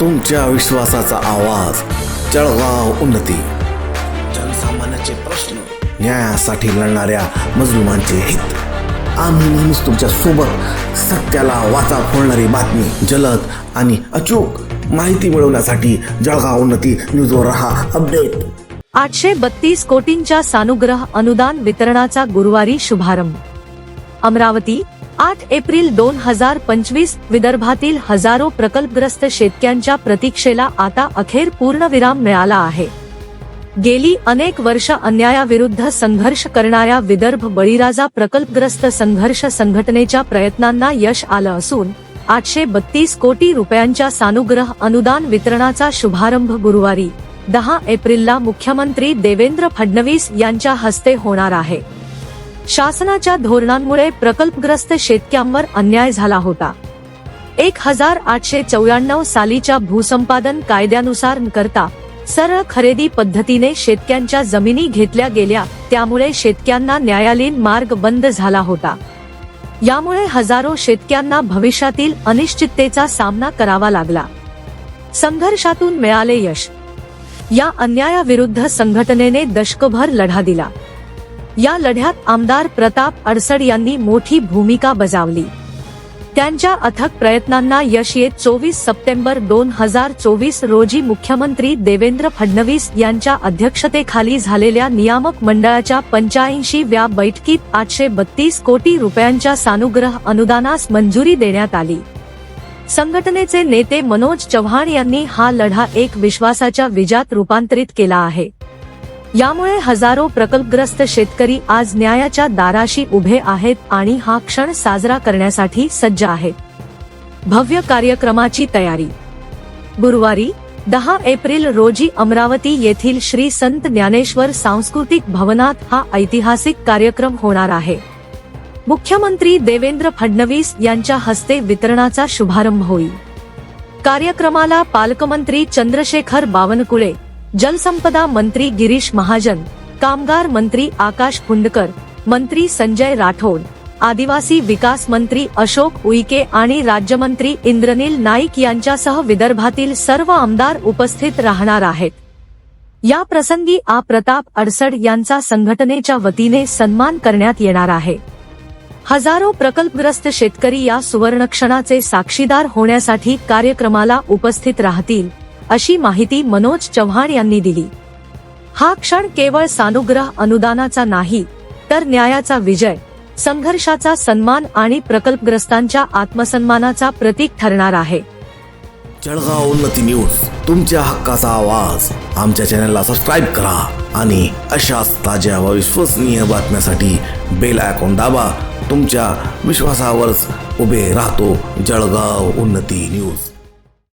तुमच्या विश्वासाचा आवाज. जळगाव उन्नती. जनसामान्याचे प्रश्न न्यायासाठी लढणाऱ्या मजलुमांचे हित. आम्ही नेहमीच तुमच्यासोबत सत्याला वाचा फोडणारी बातमी जलद आणि अचूक माहिती मिळवण्यासाठी जळगाव उन्नती न्यूजवर रहा. अपडेट. आठशे बत्तीस कोटींच्या सानुग्रह अनुदान वितरणाचा गुरुवारी शुभारंभ. अमरावती आठ एप्रिल दोन हजार पंचवीस विदर्भातील हजारो प्रकल्पग्रस्त शेतकऱ्यांच्या प्रतीक्षेला आता अखेर पूर्णविराम मिळाला आहे. गेली अनेक वर्ष अन्यायाविरुद्ध संघर्ष करणाऱ्या विदर्भ बळीराजा प्रकल्पग्रस्त संघर्ष संघटनेच्या प्रयत्नांना यश आलं असून आठशे बत्तीस कोटी रुपयांच्या सानुग्रह अनुदान वितरणाचा शुभारंभ गुरुवारी दहा एप्रिलला मुख्यमंत्री देवेंद्र फडणवीस यांच्या हस्ते होणार आहे. शासनाच्या धोरणांमुळे प्रकल्पग्रस्त शेतक्यांवर अन्याय झाला होता. एक हजार आठशे चौऱ्याण्णव सालीच्या भूसंपादन कायद्यानुसार करता सरळ खरेदी पद्धतीने शेतक्यांच्या जमिनी घेतल्या गेल्या त्यामुळे शेतक्यांना न्यायालयीन मार्ग बंद झाला होता. यामुळे हजारो शेतक्यांना भविष्यातील अनिश्चिततेचा सामना करावा लागला. संघर्षातून मिळाले यश. या अन्यायाविरुद्ध संघटनेने दशकभर लढा दिला. या लढ्यात आमदार प्रताप अडसड यांनी मोठी भूमिका बजावली. त्यांच्या अथक प्रयत्नांना यश येत चोवीस सप्टेंबर दोन हजार चोवीस रोजी मुख्यमंत्री देवेंद्र फडणवीस यांच्या अध्यक्षतेखाली झालेल्या नियामक मंडळाच्या पंच्याऐंशी व्या बैठकीत आठशे बत्तीस कोटी रुपयांच्या सानुग्रह अनुदानास मंजुरी देण्यात आली. संघटनेचे नेते मनोज चव्हाण यांनी हा लढा एक विश्वासाच्या विजात रूपांतरित केला आहे. यामुळे हजारो प्रकल्पग्रस्त शेतकरी आज न्यायाच्या दाराशी उभे आहेत आणि हा क्षण साजरा करण्यासाठी सज्ज आहेत. भव्य कार्यक्रमाची तयारी. गुरुवारी दहा एप्रिल रोजी अमरावती येथील श्री संत ज्ञानेश्वर सांस्कृतिक भवनात हा ऐतिहासिक कार्यक्रम होणार आहे. मुख्यमंत्री देवेंद्र फडणवीस यांच्या हस्ते वितरणाचा शुभारंभ होईल. कार्यक्रमाला पालकमंत्री चंद्रशेखर बावनकुळे जलसंपदा मंत्री गिरीश महाजन कामगार मंत्री आकाश कुंडकर मंत्री संजय राठोड आदिवासी विकास मंत्री अशोक उईके आणि राज्यमंत्री इंद्रनील नाईक यांच्यासह विदर्भातील सर्व आमदार उपस्थित राहणार आहेत. या प्रसंगी आ. प्रताप अडसड यांचा संघटनेच्या वतीने सन्मान करण्यात येणार आहे. हजारो प्रकल्पग्रस्त शेतकरी या सुवर्णक्षणाचे साक्षीदार होण्यासाठी कार्यक्रमाला उपस्थित राहतील. अशी माहिती मनोज चव्हाण यांनी दिली. हा क्षण केवळ सानुग्रह अनुदानाचा नाही तर न्यायाचा विजय संघर्षाचा सन्मान आणि प्रकल्पग्रस्तांच्या आत्मसन्मानाचा प्रतीक ठरणार आहे. जळगाव उन्नती न्यूज तुमच्या हक्काचा आवाज. आमच्या चॅनलला सबस्क्राईब करा आणि अशाच ताज्या व विश्वसनीय बातम्यासाठी बेल आयकॉन दाबा. तुमच्या विश्वासावरच उभे राहतो जळगाव उन्नती न्यूज.